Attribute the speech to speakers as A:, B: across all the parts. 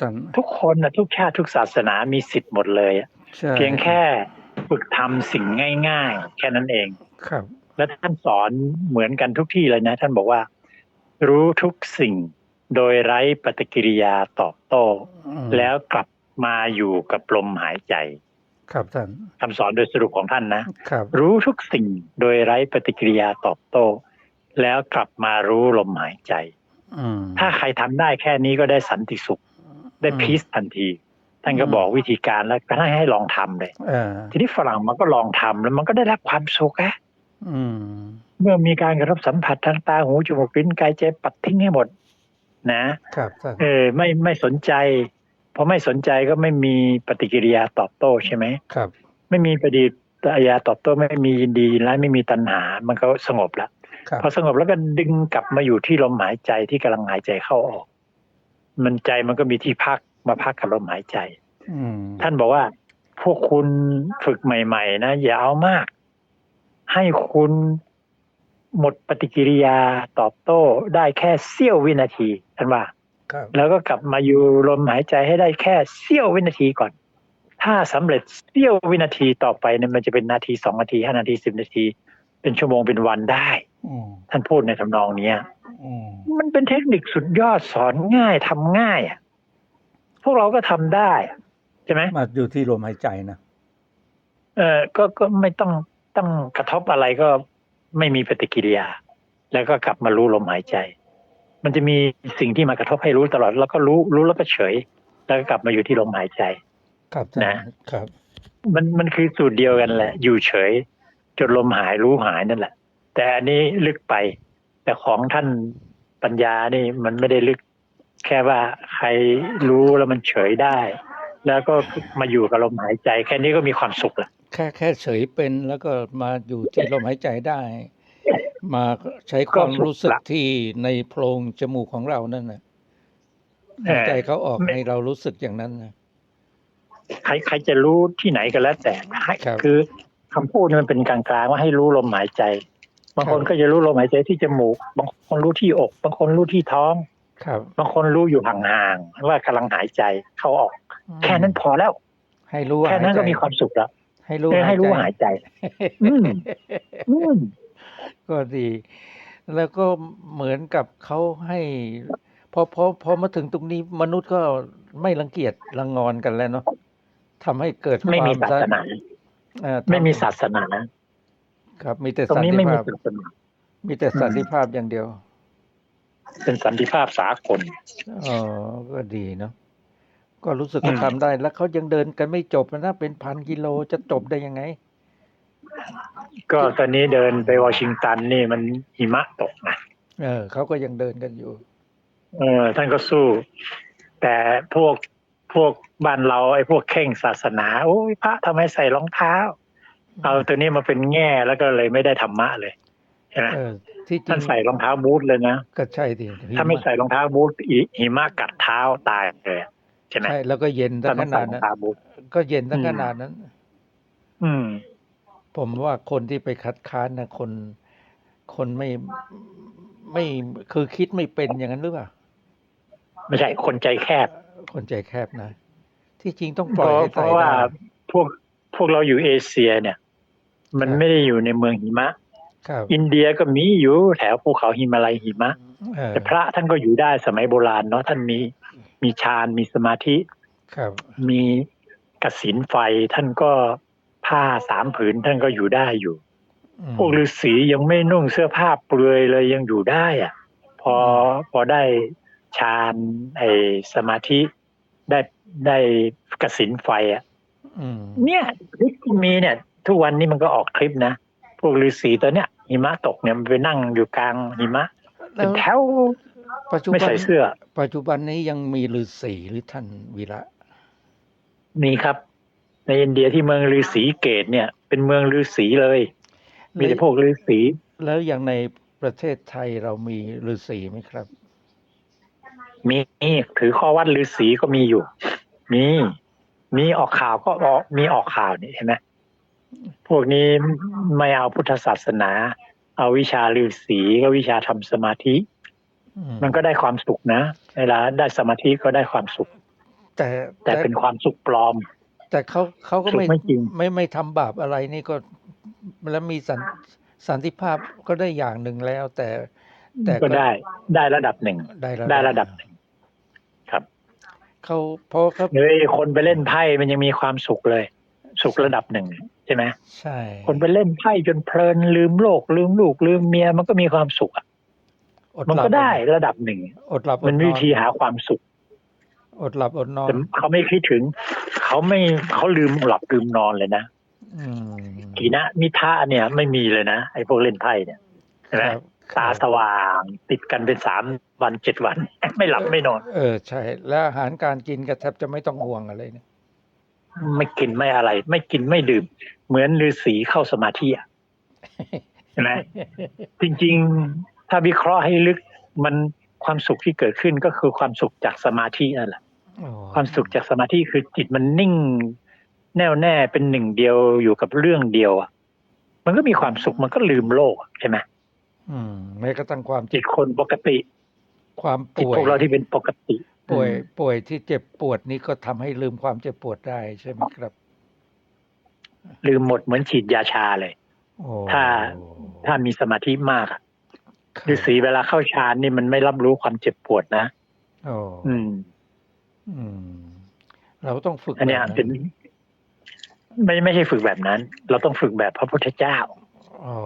A: ท่าน
B: ทุกคนนะทุกชาติทุกศาสนามีสิทธิ์หมดเลยอะ
A: ใช่
B: เพียงแค่ฝึกทำสิ่งง่าย ๆ แค่นั้นเอง
A: ครับ
B: และท่านสอนเหมือนกันทุกที่เลยนะ ท่านบอกว่า รู้ทุกสิ่งโดยไร้ปฏิกิริยาตอบโต้
A: อืม
B: แล้วกลับมาอยู่กับลมหายใจ
A: ครับท่าน
B: คำสอนโดยสรุปของท่านนะ
A: ครับ
B: รู้ทุกสิ่งโดยไร้ปฏิกิริยาตอบโต้ แล้วกลับมารู้ลมหายใจ
A: อืม
B: ถ้าใครทำได้แค่นี้ก็ได้สันติสุข ได้
A: อืม
B: พีซทันที ท่านก็
A: อืม
B: บอกวิธีการแล้วก็ให้ให้ลองทำเลย
A: เออ
B: ทีนี้ฝรั่งมันก็ลองทำแล้วมันก็ได้รับความสุขอะ
A: อืม
B: เมื่อมีการกระทบสัมผัสทางตาหูจมูกลิ้นกายใจปัดทิ้งให้หมด นะ
A: ครับท่าน
B: เออไม่ไม่สนใจพอไม่สนใจก็ไม่มีปฏิกิริยาตอบโต้ใช่ไหม
A: ครับ
B: ไม่มีปฏิกิริยาตอบโต้ไม่มียินดีและไม่มีตัณหา มันก็สงบแล้ว
A: ครับ
B: พอสงบแล้วก็ดึงกลับมาอยู่ที่ลมหายใจที่กำลังหายใจเข้าออก มันใจมันก็มีที่พักมาพักกับลมหายใจ
A: อืม
B: ท่านบอกว่า พวกคุณฝึกใหม่ ๆ นะอย่าเอามาก ให้คุณหมดปฏิกิริยาตอบโต้ได้แค่เสี้ยววินาทีท่านว่า
A: ครับ
B: แล้วก็กลับมาอยู่ลมหายใจให้ได้แค่เสี้ยววินาทีก่อน ถ้าสำเร็จเสี้ยววินาทีต่อไปเนี่ยมันจะเป็นนาทีสองนาทีห้านาทีสิบนาที เป็นชั่วโมงเป็นวันได้
A: อืม
B: ท่านพูดในทำนองเนี้ย
A: อืม
B: มันเป็นเทคนิคสุดยอดสอนง่ายทำง่ายอะพวกเราก็ทำได้อะใช่ไหม
A: มาอยู่ที่ลมหายใจนะ
B: เออก็ก็ไม่ต้องต้องกระทบอะไรก็ไม่มีปฏิกิริยา แล้วก็กลับมารู้ลมหายใจ มันจะมีสิ่งที่มากระทบให้รู้ตลอด แล้วก็รู้รู้แล้วก็เฉย แล้วก็กลับมาอยู่ที่ลมหายใจ
A: ครับท่าน
B: นะ
A: ครับ
B: มันมันคือสูตรเดียวกันแหละ อยู่เฉยจนลมหายรู้หายนั่นแหละ แต่อันนี้ลึกไป แต่ของท่านปัญญานี่มันไม่ได้ลึก แค่ว่าใครรู้แล้วมันเฉยได้ แล้วก็มาอยู่กับลมหายใจ แค่นี้ก็มีความสุขละ
A: แค่แค่เฉยเป็นแล้วก็มาอยู่ที่ลมหายใจได้ มาใช้ความรู้สึกที่ในโพรงจมูกของเรานั่นนะหายใจเขาออกให้เรารู้สึกอย่างนั้นนะ
B: ใครใครจะรู้ที่ไหนก็แล้วแต่ให้
A: ครับ
B: คือคำพูดนี่มันเป็นกลางๆว่าให้รู้ลมหายใจ บางคน
A: ครับ
B: ก็จะรู้ลมหายใจที่จมูก บางคนรู้ที่อก บางคนรู้ที่ท้อง
A: ครับ
B: บางคนรู้อยู่ห่างๆว่ากำลังหายใจเข้าออก แค่นั้นพอแล้ว
A: ให้รู้ว่า
B: แค่นั้นก็
A: หายใจ
B: มีความสุขแล้ว
A: ให้รู้
B: เออให้รู้ว่าหายใจ อืมอืม
A: ก็ดี แล้วก็เหมือนกับเขาให้พอพอพอมาถึงตรงนี้มนุษย์ก็ไม่รังเกียจรังงอนกันแล้วเนาะทำให้เกิด
B: ไม่มี
A: คว
B: ศาสนา
A: เอ่อทำ
B: ไม่มีศาสนา
A: ครับ มีแต่
B: ตรง
A: สัน
B: นี้
A: ติ
B: ไม่มี
A: ภาพ
B: ศาสนา
A: มีแต่สันติภาพอย่างเดียว
B: เป็นสันติภาพสากล
A: อ๋อก็ดีเนาะก็รู้สึก
B: อื
A: เขา
B: ม
A: ทำได้ แล้วเขายังเดินกันไม่จบนะเป็นพันกิโลจะจบได้ยังไง
B: ก็ตอนนี้เดินไปวอชิงตันนี่มันหิมะตกนะ
A: เออเขาก็ยังเดินกันอยู่
B: เออท่านก็สู้ แต่พวกพวกบ้านเราไอ้พวกเข่งศาสนา โอ้ยพระทำไมใส่รองเท้า เอาตัวนี้มาเป็นแง่แล้วก็เลยไม่ได้ธรรมะเลยใช่ไหม
A: เออที่จริ
B: ท่าน
A: ง
B: ใส่รองเท้าบูทเลยนะ
A: ก็ใช่ดิ
B: ถ้าไม่ใส่รองเท้าบูทอีหิมะกัดเท้าตายเลยใช่ไหม
A: ใช่แล้วก็เย็นตั้
B: ถ้าง
A: ข
B: ต้องใส่
A: นาด
B: รอง
A: นั้น
B: เท้าบูท
A: ก็เย็นตั้ง
B: อืม
A: ขนาดนั้น
B: อืม
A: ผมว่าคนที่ไปคัดค้านนะคนคนไม่ไม่คือคิดไม่เป็นอย่างนั้นหรือเปล่า
B: ไม่ใช่คนใจแคบ
A: คนใจแคบนะ ที่จริงต้องป
B: เพ
A: ล่อย
B: ราะ
A: ให้
B: เพ
A: ใส่
B: ราะว่า
A: ได้
B: พวกพวกเราอยู่เอเชียเนี่ย มัน
A: ครับ
B: ไม่ได้อยู่ในเมืองหิมะ
A: ครับ
B: อินเดียก็มีอยู่แถวภูเขาหิมาลัยหิมะ
A: เออ
B: แต่พระท่านก็อยู่ได้สมัยโบราณเนาะท่านมีมีฌานมีสมาธิ
A: ครับ
B: มีกสินไฟท่านก็ผ้าสามผืนท่านก็อยู่ได้อยู่
A: อืม
B: พวกฤาษียังไม่นุ่งเสื้อผ้าเปลือยเลยยังอยู่ได้อะพอพอได้ฌานไอสมาธิได้ได้กสินไฟอะ
A: อืม
B: เนี่ยคลิปที่มีเนี่ย ทุกวันนี้มันก็ออกคลิปนะ พวกฤาษีตัวเนี้ยหิมะตกเนี่ยมันไปนั่งอยู่กลางหิมะ
A: แล้
B: เป็น
A: ว
B: แถว
A: ปัจจุ
B: ไม่
A: บัน
B: ใส่เสื้อ
A: ปัจจุบันนี้ยังมีฤาษีหรือท่านวีระ
B: มีครับ ในอินเดียที่เมืองฤาษีเกตเนี่ย เป็นเมืองฤาษีเลย มีแต่พวกฤาษี
A: แล้วอย่างในประเทศไทยเรามีฤาษีไหมครับ
B: มีถือข้อวัดฤาษีก็มีอยู่ มี มีออกข่าวก็ออกมีออกข่าวนี่เห็นไหม พวกนี้ไม่เอาพุทธศาสนา เอาวิชาฤาษีก็วิชาทำสมาธิ
A: อืม
B: มันก็ได้ความสุขนะ เวลาได้สมาธิก็ได้ความสุข
A: แต่
B: แต่เป็นความสุขปลอม
A: แต่เขาเขาก็
B: สุข
A: ไม่
B: ไม่จริง
A: ไม่ไม่ทำบาปอะไรนี่ก็แล้วมีสันสันติภาพก็ได้อย่างหนึ่งแล้ว แต่แต่
B: ก็ได้ได้ระดับหนึ่ง
A: ได้
B: ได้ระดับหนึ่งครับ
A: เขาเพราะเขา
B: เฮ้ยคนไปเล่นไพ่มันยังมีความสุขเลย สุขระดับหนึ่ง ใช่ไหม
A: ใช่
B: คนไปเล่นไพ่จนเพลินลืมโลก ลืมลูก ลืมเมียมันก็มีความสุขอะ
A: อด
B: มัน
A: หลับ
B: ก็ได้ระดับหนึ่ง
A: อดหลับอด
B: มัน
A: น
B: มี
A: อ
B: วิธีหาความสุข
A: อดหลับอดนอน
B: แต่เขาไม่คิดถึง เขาไม่เขาลืมหลับลืมนอนเลยนะ
A: อืม
B: กีนะนิทะเนี่ยไม่มีเลยนะไอ้พวกเล่นไพ่เนี่ยใช่ไหม
A: ครับ
B: ตาสว่างติดกันเป็นสามวันเจ็ดวัน ไม่หลับไม่นอน
A: เออใช่ แล้วอาหารการกินก็แทบจะไม่ต้องห่วงอะไรเนี่ย
B: ไม่กินไม่อะไร ไม่กินไม่ดื่ม เหมือนฤาษีเข้าสมาธิอะใช่ไหมจริงๆถ้าวิเคราะห์ให้ลึกมันความสุขที่เกิดขึ้นก็คือความสุขจากสมาธินั่นแหละ
A: อ๋อ
B: ความสุขจากสมาธิคือจิตมันนิ่ง แน่วแน่เป็นหนึ่งเดียวอยู่กับเรื่องเดียวอะมันก็มีความสุขมันก็ลืมโลกใช่ไหม
A: อืมแม้กระทั่งความ
B: จิตคนปกติ
A: ความ
B: จิต
A: ป่วย
B: พวกเราที่เป็นปกติ
A: ป่วย
B: อืม
A: ป่วยที่เจ็บปวดนี่ก็ทำให้ลืมความเจ็บปวดได้ใช่ไหมครับ
B: ลืมหมดเหมือนฉีดยาชาเลย
A: โอ้
B: ถ้าถ้ามีสมาธิมากอะ
A: ครับ
B: ฤาษีเวลาเข้าฌานนี่มันไม่รับรู้ความเจ็บปวดนะ
A: โอ้
B: อืม
A: อืม เราต้องฝึก
B: อันเนี้ย
A: แบบ
B: เป็นไม่ไม่ใช่ฝึกแบบนั้น เราต้องฝึกแบบพระพุทธเจ้า
A: อ๋อ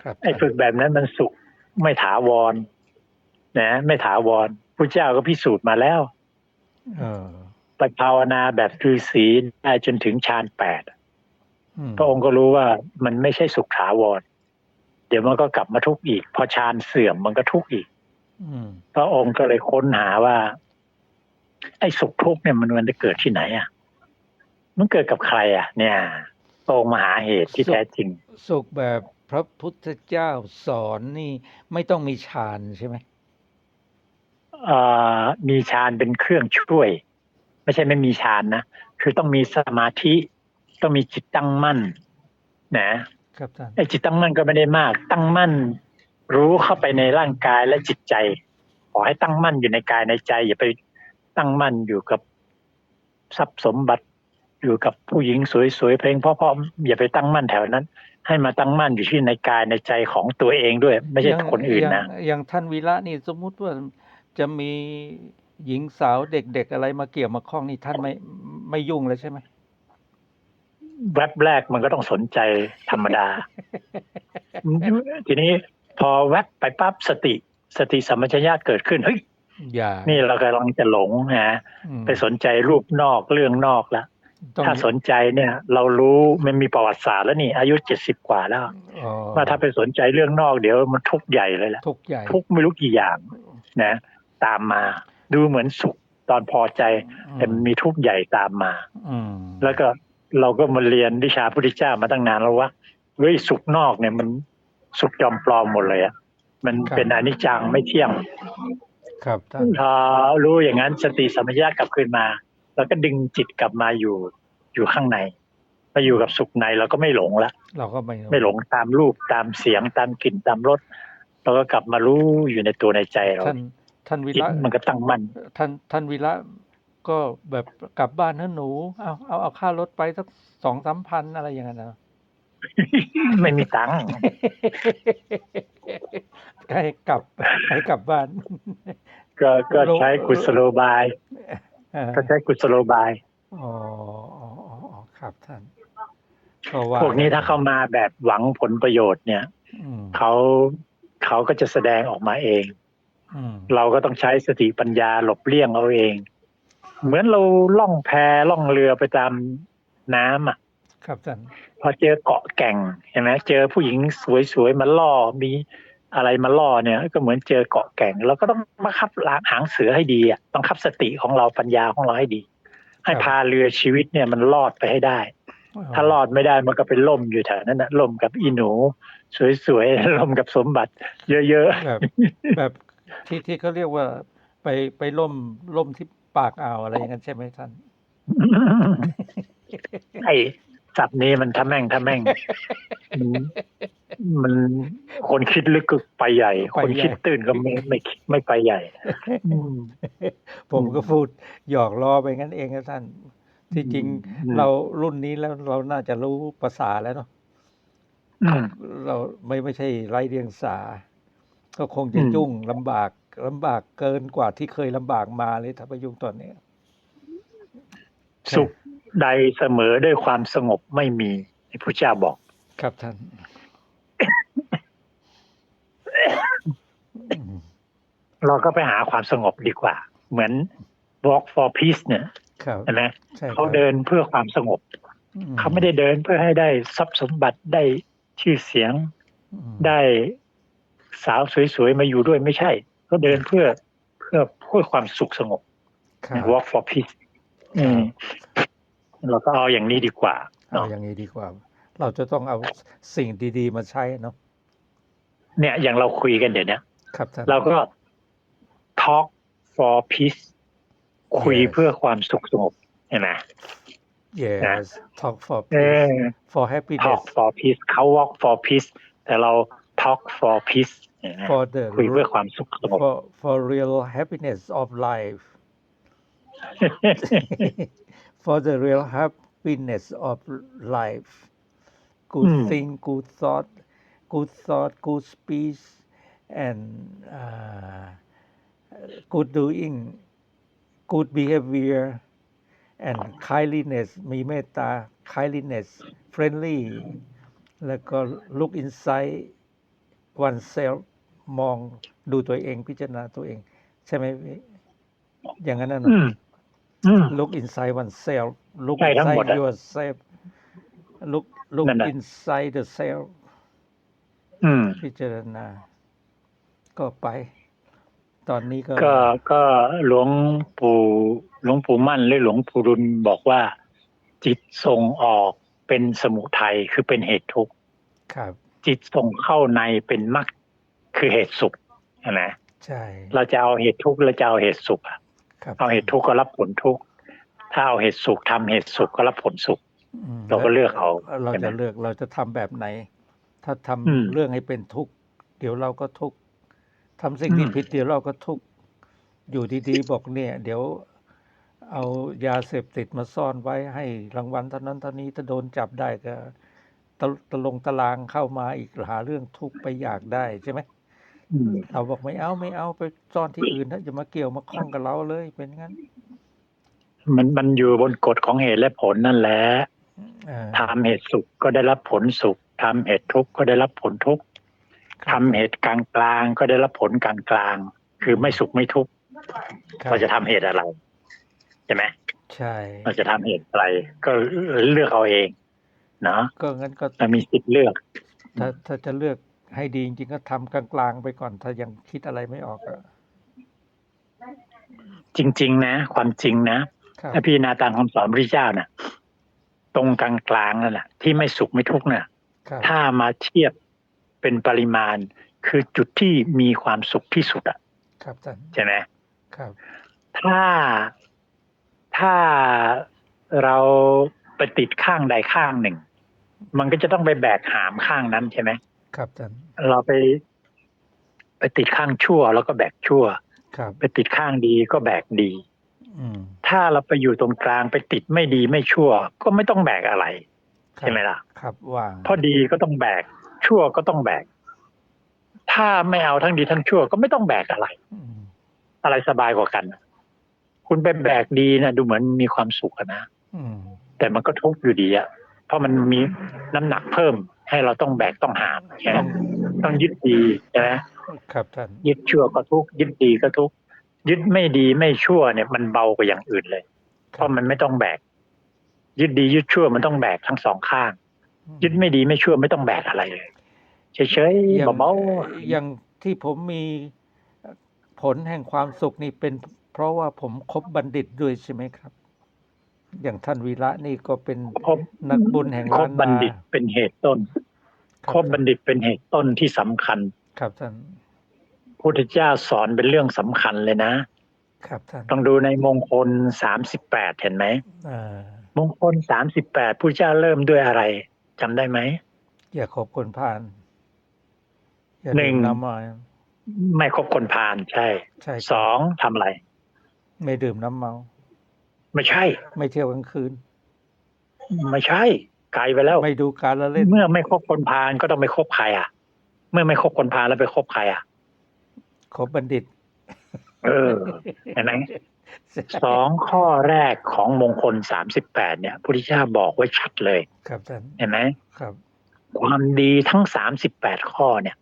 A: ครับ
B: ไอ้ฝึกแบบนั้นมันสุขไม่ถาวรนะ ไม่ถาวร พระเจ้าก็พิสูจน์มาแล้ว
A: เออ
B: ไปภาวนาแบบฤาษีได้จนถึงฌานแปด
A: อืม
B: พระองค์ก็รู้ว่ามันไม่ใช่สุขถาวร เดี๋ยวมันก็กลับมาทุกข์อีก พอฌานเสื่อมมันก็ทุกข์อีก
A: อืม
B: พระองค์ก็เลยค้นหาว่า ไอ้สุขทุกข์เนี่ยมันมันจะเกิดที่ไหนอะ มันเกิดกับใคร อะ เนี่ยพระองค์มาหาเหตุที่แท้จริง
A: สุขแบบพระพุทธเจ้าสอนนี่ไม่ต้องมีฌานใช่ไหม
B: เอ่อ มีฌานเป็นเครื่องช่วย ไม่ใช่ไม่มีฌานนะคือต้องมีสมาธิ ต้องมีจิตตั้งมั่น นะครับ
A: ท่าน
B: ไอ้จิตตั้งมั่นก็ไม่ได้มาก ตั้งมั่น รู้เข้าไปในร่างกายและจิตใจ ขอให้ตั้งมั่นอยู่ในกายในใจ อย่าไปตั้งมั่นอยู่กับทรัพย์สมบัติอยู่กับผู้หญิงสวยๆเพลงเพราะๆอย่าไปตั้งมั่นแถวนั้น ให้มาตั้งมั่นอยู่ที่ในกายในใจของตัวเองด้วย ไม่ใช่
A: ย่าง
B: คนอื่น
A: ย่าง
B: นะ
A: อย่างท่านวีระนี่สมมุติว่า จะมีหญิงสาวเด็กๆอะไรมาเกี่ยวมาข้องนี่ท่านไม่ไม่ยุ่งเลยใช่ไหม
B: แวบแรกมันก็ต้องสนใจธรรมดา ทีนี้พอแวบไปปั๊บสติ สติสัมปชัญญะเกิดขึ้นเฮ้ย
A: อย่า
B: นี่เรากำลังจะหลงนะ
A: อืม
B: ไปสนใจรูปนอกเรื่องนอกแล้ว
A: ต้อง
B: ถ้าสนใจเนี่ย เรารู้มันมีประวัติศาสตร์แล้วนี่ อายุเจ็ดสิบกว่าแล้ว
A: อ๋อ
B: ว่าถ้าไปสนใจเรื่องนอกเดี๋ยวมันทุกข์ใหญ่เลยแหละ
A: ทุกข์ใหญ่
B: ทุกข์ไม่รู้กี่อย่าง นะ ตามมา ดูเหมือนสุขตอนพอใจ แต่มันมีทุกข์ใหญ่ตามมา
A: อืม
B: แล้วก็เราก็มาเรียนวิชาพุทธเจ้ามาตั้งนานแล้วว่าเฮ้ยสุขนอกเนี่ยมันสุขจอมปลอมหมดเลยอะมันเป็นอนิจจังไม่เที่ยง
A: ครับท่าน
B: พอรู้อย่างนั้นสติสัมปชัญญะกลับคืนมา แล้วก็ดึงจิตกลับมาอยู่อยู่ข้างในมาอยู่กับสุขในเราก็ไม่หลงละ
A: เราก็ไม่
B: ไม่หลงตามรูปตามเสียงตามกลิ่นตามรสเราก็กลับมารู้อยู่ในตัวในใจเรา
A: ท่าน ท่านวี
B: จิต
A: ระ
B: มันก็ตั้งมั่น
A: ท่านท่านวีระก็แบบกลับบ้านนะหนู เอาเอาเอาค่ารถไปสักสองสามพันอะไรอย่างนั้นนะ
B: ไม่มีตังค์
A: ให้กลับให้กลับบ้าน
B: ก็ก็ใช้กุศโลบาย
A: เออ
B: ก็ใช้กุศโลบาย
A: อ๋ออ๋ออ๋ออ๋อครับท่านก็ว่า
B: พวกนี้ถ้าเข้ามาแบบหวังผลประโยชน์เนี่ย
A: อืม
B: เขาเขาก็จะแสดงออกมาเอง
A: อืม
B: เราก็ต้องใช้สติปัญญาหลบเลี่ยงเอาเอง เหมือนเราล่องแพล่องเรือไปตามน้ำอะ
A: ครับท่าน
B: พอเจอเกาะแก่งเห็นไหมเจอผู้หญิงสวยๆมาล่อมีอะไรมาล่อเนี่ย ก็เหมือนเจอเกาะแก่งเราก็ต้องมาคับล้างหางเสือให้ดีอะต้องคับสติของเราปัญญาของเราให้ดี ให้พาเรือชีวิตเนี่ยมันรอดไปให้ได้ ถ้ารอดไม่ได้มันก็เป็นล่มอยู่แถวนั้นนะล่มกับอีหนู สวยๆล่มกับสมบัติ เยอะ
A: แบบแบบ ที่ที่เขาเรียกว่าไปไปล่มล่มที่ปากอ่าวอะไรอย่างนั้นใช่ไหมท่าน
B: ๆไอ้สัตว์นี้มันทะแม่งทะแม่งอืมมันคนคิดลึกก็ไปใหญ่
A: ไป
B: คน
A: ใหญ่
B: คิดตื้นก็ไม่ไม่คิดไม่ไปใหญ่อืม
A: ผมก็พูดหยอกล้อไปงั้นเองครับท่าน ที่จริง
B: อืม
A: เรารุ่นนี้แล้วเราน่าจะรู้ภาษาแล้วเนาะ
B: อืม
A: เราไม่ไม่ใช่ไร้เดียงสา ก็คงจะ
B: อืม
A: ยุ่งลำบากลำบากเกินกว่าที่เคยลำบากมาเลยถ้าไปยุ่งตอนเนี้ย
B: สุขใดเสมอด้วยความสงบไม่มีที่พระเจ้าบอก
A: ครับท่านอืม
B: เราก็ไปหาความสงบดีกว่า เหมือน walk for peace เนี่ย
A: ครับ
B: เห็นไหม
A: ใช่ครับ
B: เขาเดินเพื่อความสงบ
A: อื
B: เขาไม่ได้เดินเพื่อให้ได้ทรัพย์สมบัติได้ชื่อเสียง
A: อืม
B: ได้ สาวสวยๆมาอยู่ด้วยไม่ใช่เขาเดินเพื่อเพื่อเพื่อความสุขสงบ
A: ครับ
B: walk for peace อืมเราก็เอาอย่างนี้ดีกว่า
A: เอา
B: เนาะ
A: อย่างนี้ดีกว่า เราจะต้องเอาสิ่งดี ๆ มาใช้เนาะ
B: เนี่ยอย่างเราคุยกันเดี๋ยวนี้
A: ครับท่าน
B: เราก็ talk for peace คุย
A: Yes
B: เพื่อความสุขสงบเห็นไหม
A: yes talk for
B: เอ
A: peace
B: อ
A: for happiness
B: talk for peace เขา walk for peace แต่เรา talk for peace เห็นไหม
A: for the
B: คุยเพื่อความสุขสงบ
A: for for real happiness of life for the real happiness of life good
B: Hmm.
A: thing good thought good thought good speech and uh, good doing good behavior and kindliness มีเมตตา kindliness friendly แล้วก็ look inside oneself มองดูตัวเองพิจารณาตัวเอง ใช่ไหมพี่อย่างนั้นนะ
B: อืมอืม
A: look inside oneself look
B: ใช่ทั้งหมด
A: inside
B: อะ
A: yourself look look
B: นั่นน่ะ
A: inside the self
B: อืม
A: พิจารณา ก็ไป ตอนนี้ก็
B: ก็ ก็หลวงปู่หลวงปู่มั่นหรือหลวงปู่รุนบอกว่า จิตส่งออกเป็นสมุทัยคือเป็นเหตุทุกข์
A: ครับ
B: จิตส่งเข้าในเป็นมรรคคือเหตุสุขนะ
A: ใช่
B: เราจะเอาเหตุทุกข์เราจะเอาเหตุสุขอะ
A: ครับ
B: เอาเหตุทุกข์ก็รับผลทุกข์ถ้าเอาเหตุสุขทำเหตุสุขก็รับผลสุข
A: อืม
B: เราก็เลือกเอา
A: เรา
B: ใช่ไหม
A: จะเลือกเราจะทำแบบไหน ถ้าทำ
B: อืม
A: เรื่องให้เป็นทุกข์เดี๋ยวเราก็ทุกข์ทำสิ่งที่
B: อืม
A: ผิดเดี๋ยวเราก็ทุกข์อยู่ดีๆบอกเนี่ย เดี๋ยวเอายาเสพติดมาซ่อนไว้ให้รางวัลเท่านั้นเท่านี้ถ้าโดนจับได้ก็ ตะตะลงตารางเข้ามาอีกหาเรื่องทุกข์ไปอยากได้ใช่ไหม
B: อืม
A: เราบอกไม่เอาไม่เอาไปซ่อนที่อื่นถ้าจะมาเกี่ยวมาข้องกับเราเลยเป็นงั้น
B: มันมันอยู่บนกฎของเหตุและผลนั่นแหละ
A: เออ
B: ทำเหตุสุขก็ได้รับผลสุขทำเหตุทุกข์ก็ได้รับผลทุกข์
A: ครับ
B: ทำเหตุกลางกลางๆก็ได้รับผลกลางกลางๆคือไม่สุขไม่ทุกข์
A: ครับ
B: เราจะทำเหตุอะไรใช่ไหม
A: ใช่
B: เราจะทำเหตุอะไร ก็เลือกเอาเอง เนาะ
A: ก็งั้นก็
B: เรามีสิทธิ์เลือก
A: ถ้าถ้าจะเลือกให้ดีจริงๆก็ทำกลางๆไปก่อน ถ้ายังคิดอะไรไม่ออกอะ
B: จริง ๆ นะ ความจริงนะครับถ้าพี่นาตามคำสอนพระเจ้าน่ะ ตรงกลางกลางๆนั่นแหละที่ไม่สุขไม่ทุกข์น่ะ
A: ครับ
B: ถ้ามาเทียบเป็นปริมาณ คือจุดที่มีความสุขที่สุดอะ
A: ครับท่าน
B: ใช่ไหม
A: ครับ
B: ถ้าถ้าเราไปติดข้างใดข้างหนึ่ง มันก็จะต้องไปแบกหามข้างนั้นใช่ไหม
A: ครับท่าน
B: เราไป ไปติดข้างชั่ว แล้วก็แบกชั่ว
A: ครับ
B: ไปติดข้างดีก็แบกดี
A: อืม
B: ถ้าเราไปอยู่ตรงกลางไปติดไม่ดีไม่ชั่ว ก็ไม่ต้องแบกอะไร
A: ครับ
B: ใช่ไหมล่ะ
A: ครับวาง
B: เพราะดีก็ต้องแบก ชั่วก็ต้องแบก ถ้าไม่เอาทั้งดีทั้งชั่วก็ไม่ต้องแบกอะไร
A: อืม
B: อะไรสบายกว่ากัน คุณไปแบกดีนะดูเหมือนมีความสุขอะนะ
A: อืม
B: แต่มันก็ทุกข์อยู่ดีอะ เพราะมันมีน้ำหนักเพิ่มให้เราต้องแบกต้องหามใช่ไหม
A: ต้อง
B: ต้องยึดดีใช่ไหม
A: ครับท่าน
B: ยึดชั่วก็ทุกข์ยึดดีก็ทุกข์ยึดไม่ดีไม่ชั่วเนี่ย มันเบากว่าอย่างอื่นเลย เพราะมันไม่ต้องแบก ยึดดียึดชั่วมันต้องแบกทั้งสองข้าง ยึดไม่ดีไม่ชั่วไม่ต้องแบกอะไรเลยเฉย
A: อย่า
B: ๆ
A: ง
B: เบา
A: อย่างที่ผมมีผลแห่งความสุขนี่เป็น เพราะว่าผมคบบัณฑิตด้วยใช่ไหมครับ อย่างท่านวีระนี่ก็เป็น
B: ๆคบ
A: นักบุญแห่ง
B: ค
A: ล้า
B: บ
A: น
B: บัณ
A: นา
B: ฑิตเป็นเหตุต้น
A: ครับ
B: คบบัณฑิตเป็นเหตุต้นที่สำคัญ
A: ครับท่าน
B: พุทธเจ้าสอนเป็นเรื่องสำคัญเลยนะ
A: ครับท่าน
B: ต้องดูในมงคลสามสิบแปดเห็นไหม
A: อ่า
B: มงคลสามสิบแปดผู้เจ้าเริ่มด้วยอะไรจำได้ไหม
A: อย่าขอบคนผ่านอย่า
B: หนึ่
A: ดื่
B: ง
A: มน้ำเมา
B: ไม่คบคนพาลใช่
A: ใช่ครับ
B: สองทำอะไร
A: ไม่ดื่มน้ำเมา
B: ไม่ใช่
A: ไม่เที่ยวกลางคืน
B: ไม่ใช่ไกลไปแล้ว
A: ไม่ดูการละเล่น
B: เมื่อไม่คบคนพาลก็ต้องไม่คบใครอะ เมื่อไม่คบคนพาลแล้วไปคบใครอะ
A: คบบัณฑิต
B: เออเห็นไหมสองข้อแรกของมงคลสามสิบแปดเนี่ยพุทธเจ้าบอกไว้ชัดเลย
A: ครับท่าน
B: เห็นไหม
A: ครับ
B: ความดีทั้งสามสิบแปดข้อเนี่ย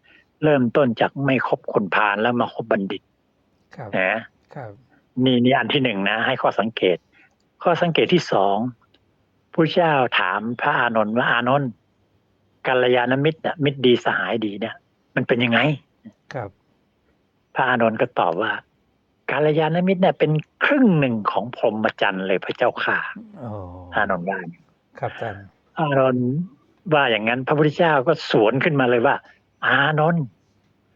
B: เริ่มต้นจากไม่คบคนพาลแล้วมาคบบัณฑิต
A: ครับ
B: นะครับ นี่นี่อันที่หนึ่งนะ ให้ข้อสังเกต ข้อสังเกตที่สองผู้เจ้าถามพระอานนท์ว่าอานนท์กัลยาณมิตรเนี่ยมิตรดีสหายดีเนี่ย มันเป็นยังไง
A: ครับ
B: พระอานนท์ก็ตอบว่ากัลยาณมิตรเนี่ยเป็นครึ่งหนึ่งของพรหมจรรย์เลยพระเจ้าค่ะ
A: โอ้
B: อานนท์ว่า
A: ครับท่าน
B: อานนท์ว่าอย่างนั้น พระพุทธเจ้าก็สวนขึ้นมาเลยว่า อานนท์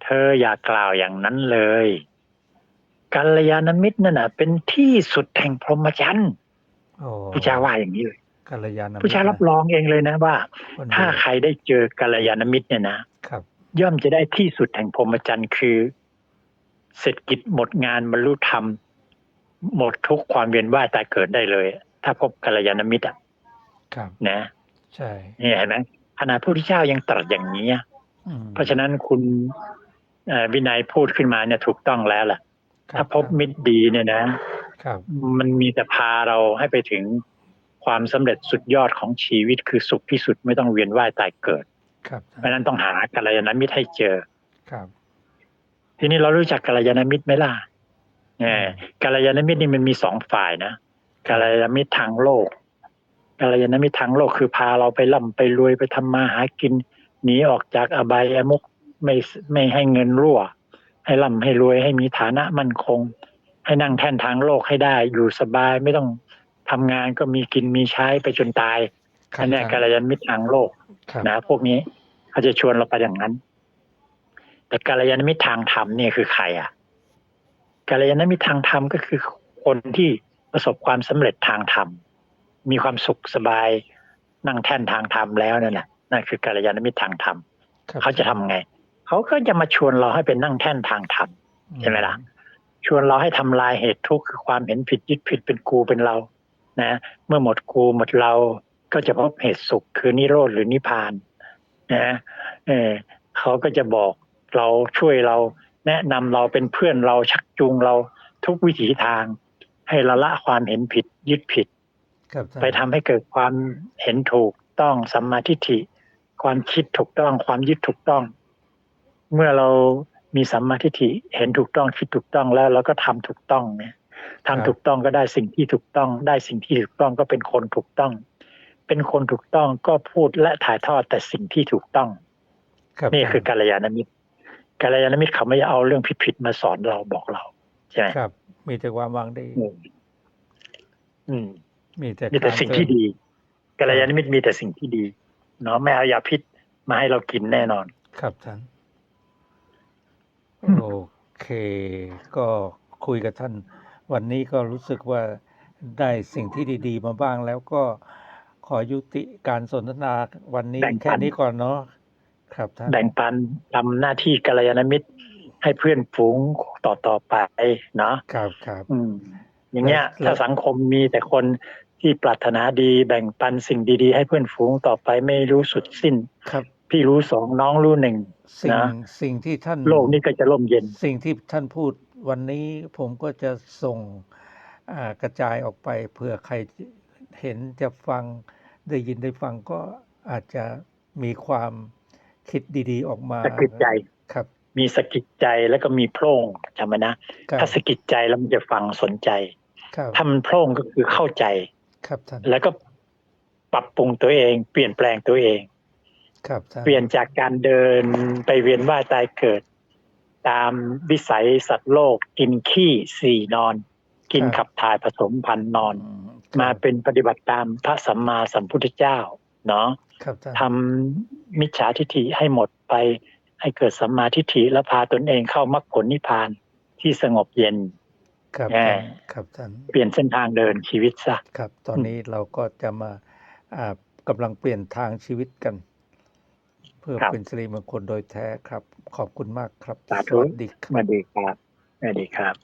B: เธออย่ากล่าวอย่างนั้นเลยกัลยาณมิตรนั่นน่ะเป็นที่สุดแห่งพรหมจรรย์
A: โอ้
B: พุทธเจ้าว่าอย่างนี้เลย
A: กัลยาณมิตร
B: พุทธเจ้ารับรองเองเลยนะว่า
A: คน
B: ถ้า
A: ดี
B: ใครได้เจอกัลยาณมิตรเนี่ยนะครับ ย่อมจะได้ที่สุดแห่งพรหมจรรย์คือเสร็จกิจหมดงานบรรลุธรรม หมดทุกข์ความเวียนว่ายตายเกิดได้เลย ถ้าพบกัลยาณมิตรอะ
A: ครับ
B: นะ
A: ใช่
B: นี่เห็นไหมขนาดพระพุทธเจ้ายังตรัสอย่างนี้อะ
A: อืม
B: เพราะฉะนั้นคุณเอ่อวินัยพูดขึ้นมาเนี่ยถูกต้องแล้วล่ะ
A: ครั
B: ถ้าพบมิตรดีเนี่ยนะ
A: ครับ
B: มันมีแต่พาเราให้ไปถึงความสำเร็จสุดยอดของชีวิตคือสุขที่สุดไม่ต้องเวียนว่ายตายเกิด
A: ครับ
B: เพราะฉะนั้นต้องหากัลยาณมิตรให้เจอ
A: ครับ
B: ทีนี้เรารู้จักกัลยาณมิตรไหมล่ะเนี่ยกัลยาณมิตรนี่มันมีสองฝ่ายนะกัลยาณมิตรทางโลกกัลยาณมิตรทางโลกคือพาเราไปร่ำไปรวยไปทำมาหากินหนีออกจากอบายมุกไม่ไม่ให้เงินรั่ว ให้ร่ำให้รวยให้มีฐานะมั่นคง ให้นั่งแท่นทางโลกให้ได้ อยู่สบายไม่ต้องทำงานก็มีกินมีใช้ไปจนตาย
A: ครั
B: อั
A: บ
B: นเนี้ยกัลยาณมิตรทางโลก
A: ครับ
B: นะพวกนี้เขาจะชวนเราไปอย่างนั้น แต่กัลยาณมิตรทางธรรมเนี่ยคือใครอะกัลยาณมิตรทางธรรมก็คือคนที่ประสบความสำเร็จทางธรรมมีความสุขสบายนั่งแท่นทางธรรมแล้วนั่นแหละนั่นคือกัลยาณมิตรทางธรรม
A: ครับ
B: เขาจะทำไงเขาก็จะมาชวนเราให้เป็นนั่งแท่นทางธรรมใช่ไหมล่ะ ชวนเราให้ทำลายเหตุทุกข์คือความเห็นผิดยึดผิดเป็นกูเป็นเรานะเมื่อหมดกูหมดเราก็จะพบเหตุสุขคือนิโรธหรือนิพพานนะเออเขาก็จะบอกเราช่วยเราแนะนำเราเป็นเพื่อนเราชักจูงเราทุกวิถีทาง ให้เราละความเห็นผิดยึดผิด
A: ครับท่าน
B: ไปทำให้เกิดความเห็นถูกต้องสัมมาทิฏฐิ ความคิดถูกต้อง ความยึดถูกต้อง เมื่อเรา มีสัมมาทิฏฐิเห็นถูกต้องคิดถูกต้องแล้วเราก็ทำถูกต้องเนี่ยทำถูกต้องก็ได้สิ่งที่ถูกต้อง ได้สิ่งที่ถูกต้องก็เป็นคนถูกต้อง เป็นคนถูกต้องก็พูดและถ่ายทอดแต่สิ่งที่ถูกต้อง
A: ครับ
B: นี่
A: ท่า
B: คือกัลยาณมิตรกัลยาณมิตรเขาไม่ได้เอาเรื่องผิดๆมาสอนเราบอกเราใช่ไหม
A: ครับ มีแต่ความหวังดี
B: อืมอืม
A: มีแต่
B: มีแต่
A: การ
B: สิ่งที่
A: เตือน
B: ดีกัลยาณมิตรมีแต่สิ่งที่ดีเนาะไม่เอายาพิษมาให้เรากินแน่นอน
A: ครับท่าน
B: อืม
A: โอเค ก็คุยกับท่าน วันนี้ก็รู้สึกว่าได้สิ่งที่ดีๆ มาบ้างแล้วก็ขอยุติการสนทนาวันนี้
B: แบ่งปัน
A: แค่นี้ก่อนเนาะครับท่าน
B: แบ่งปันทำหน้าที่กัลยาณมิตร ให้เพื่อนฝูงต่อต่อๆไปเนาะ
A: ครับครับ
B: อืมอย่างเงี้ย
A: แล้ว
B: ถ้าสังคมมีแต่คนที่ปรารถนาดีแบ่งปันสิ่งดี ๆ ให้เพื่อนฝูงต่อไปไม่รู้สุดสิ้น
A: ครับ
B: พี่รู้สองน้องรู้หนึ่ง
A: สิ่ง
B: นะ
A: สิ่งที่ท่าน
B: โลกนี้ก็จะร่มเย็น
A: สิ่งที่ท่านพูดวันนี้ผมก็จะส่งอ่ากระจายออกไปเผื่อใครเห็นจะฟังได้ยินได้ฟังก็อาจจะมีความคิดดี ๆ ออกมา
B: สะกิดใจ
A: ครับ
B: มีสะกิดใจแล้วก็มีโพร่งจำไว้นะ
A: ครับ
B: ถ้าสะกิดใจแล้วมันจะฟังสนใจ
A: ครับ
B: ถ้ามันโพร่งก็คือเข้าใจ
A: ครับท่าน
B: แล้วก็ปรับปรุงตัวเอง เปลี่ยนแปลงตัวเอง
A: ครับท่าน
B: เปลี่ยนจากการเดินไปเวียนว่ายตายเกิด ตามวิสัยสัตว์โลก กินขี้สี่นอน กินขับถ่ายผสมพันธุ์นอน
A: อืม
B: มาเป็นปฏิบัติตามพระสัมมาสัมพุทธเจ้าเนาะ
A: ครับท่าน
B: ทำมิจฉาทิฏฐิให้หมดไป ให้เกิดสัมมาทิฏฐิและพาตนเองเข้ามรรคผลนิพพานที่สงบเย็น
A: ครับ
B: แน่
A: ท่านครับท่าน
B: เปลี่ยนเส้นทางเดินชีวิตซะ
A: ครับ ตอนนี้เราก็จะมาอ่ากำลังเปลี่ยนทางชีวิตกันเพื่อพื่อ
B: ครับ
A: เป็นสิริมงคลโดยแท้ครับ ขอบคุณมากครับ
B: สา
A: ส
B: ธุ
A: วัสดีค
B: ส
A: รับ
B: วัสดีครับสวัสดีครับ